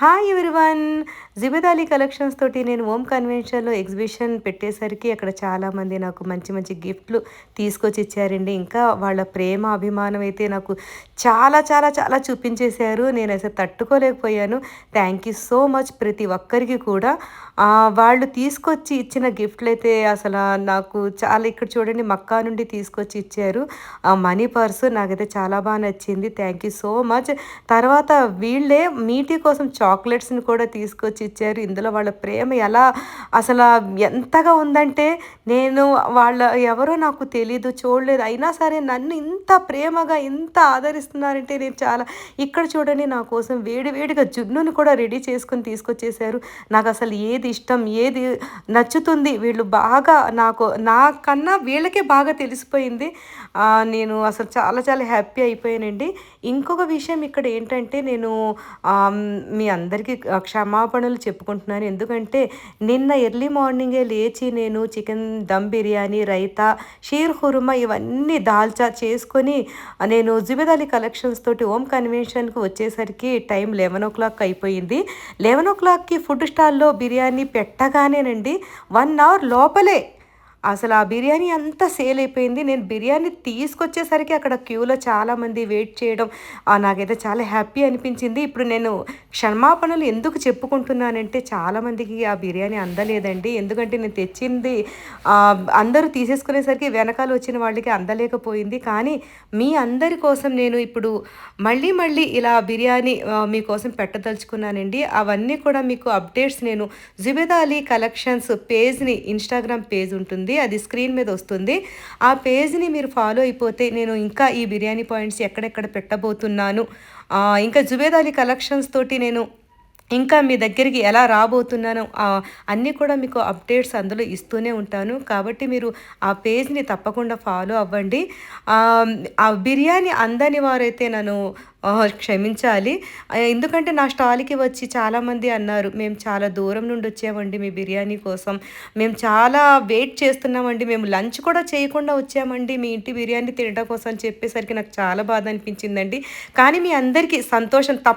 Hi everyone జిబెదాలి collections తోటి నేను ohm కన్వెన్షన్లో exhibition పెట్టేసరికి అక్కడ చాలామంది నాకు మంచి మంచి గిఫ్ట్లు తీసుకొచ్చి ఇచ్చారండి. ఇంకా వాళ్ళ ప్రేమ అభిమానం అయితే నాకు చాలా చాలా చాలా చూపించేశారు. నేను అసలు తట్టుకోలేకపోయాను. థ్యాంక్ యూ సో మచ్ ప్రతి ఒక్కరికి కూడా. వాళ్ళు తీసుకొచ్చి ఇచ్చిన గిఫ్ట్లు అయితే అసలు నాకు చాలా ఇక్కడ చూడండి మక్కా నుండి తీసుకొచ్చి ఇచ్చారు. ఆ మనీ పర్సు నాకైతే చాలా బాగా నచ్చింది. థ్యాంక్ యూ సో మచ్ తర్వాత వీళ్ళే మీటి కోసం చాక్లెట్స్ని కూడా తీసుకొచ్చి ఇచ్చారు. ఇందులో వాళ్ళ ప్రేమ ఎలా అసలు ఎంతగా ఉందంటే నేను వాళ్ళ ఎవరో నాకు తెలీదు చూడలేదు. అయినా సరే నన్ను ఇంత ప్రేమగా ఇంత ఆదరిస్తున్నారంటే నేను చాలా ఇక్కడ చూడండి నా కోసం వేడి వేడిగా జున్నుని కూడా రెడీ చేసుకొని తీసుకొచ్చేసారు నాకు అసలు ఏది ఇష్టం ఏది నచ్చుతుంది వీళ్ళు బాగా నాకు నాకన్నా వీళ్ళకే బాగా తెలిసిపోయింది. నేను అసలు చాలా చాలా హ్యాపీ అయిపోయానండి. ఇంకొక విషయం ఇక్కడ ఏంటంటే నేను మీ అందరికీ క్షమాపణలు చెప్పుకుంటున్నాను. ఎందుకంటే నిన్న ఎర్లీ మార్నింగే లేచి నేను చికెన్ దమ్ బిర్యానీ రైతా షీర్ హురుమా ఇవన్నీ దాల్చా చేసుకొని నేను జుబెదాలి కలెక్షన్స్ తోటి ఓం కన్వెన్షన్కి వచ్చేసరికి టైం లెవెన్ ఓ క్లాక్ అయిపోయింది. లెవెన్ ఓ క్లాక్కి ఫుడ్ స్టాల్లో బిర్యానీ పెట్టగానేనండి వన్ అవర్ లోపలే అసలు ఆ బిర్యానీ అంతా సేల్ అయిపోయింది. నేను బిర్యానీ తీసుకొచ్చేసరికి అక్కడ క్యూలో చాలామంది వెయిట్ చేయడం నాకైతే చాలా హ్యాపీ అనిపించింది. ఇప్పుడు నేను క్షమాపణలు ఎందుకు చెప్పుకుంటున్నానంటే చాలామందికి ఆ బిర్యానీ అందలేదండి. ఎందుకంటే నేను తెచ్చింది అందరూ తీసేసుకునేసరికి వెనకాల వచ్చిన వాళ్ళకి అందలేకపోయింది. కానీ మీ అందరి కోసం నేను ఇప్పుడు మళ్ళీ మళ్ళీ ఇలా బిర్యానీ మీకోసం పెట్టదలుచుకున్నానండి. అవన్నీ కూడా మీకు అప్డేట్స్ నేను జుబేదా అలీ కలెక్షన్స్ పేజ్ని ఇన్స్టాగ్రామ్ పేజ్ ఉంటుంది. అది స్క్రీన్ మీద వస్తుంది. ఆ పేజ్ని మీరు ఫాలో అయిపోతే నేను ఇంకా ఈ బిర్యానీ పాయింట్స్ ఎక్కడెక్కడ పెట్టబోతున్నాను. ఇంకా జుబేదాలి అలీ కలెక్షన్స్ తోటి నేను ఇంకా మీ దగ్గరికి ఎలా రాబోతున్నానో అన్నీ కూడా మీకు అప్డేట్స్ అందులో ఇస్తూనే ఉంటాను. కాబట్టి మీరు ఆ పేజ్ని తప్పకుండా ఫాలో అవ్వండి. ఆ, బిర్యానీ అందని వారైతే నన్ను క్షమించాలి. ఎందుకంటే నా స్టాల్కి వచ్చి చాలామంది అన్నారు మేము చాలా దూరం నుండి వచ్చామండి మీ బిర్యానీ కోసం. మేము చాలా వెయిట్ చేస్తున్నామండి. మేము లంచ్ కూడా చేయకుండా వచ్చామండి. మీ ఇంటి బిర్యానీ తినడం కోసం చెప్పేసరికి నాకు చాలా బాధ అనిపించిందండి. కానీ మీ అందరికీ సంతోషం తప్ప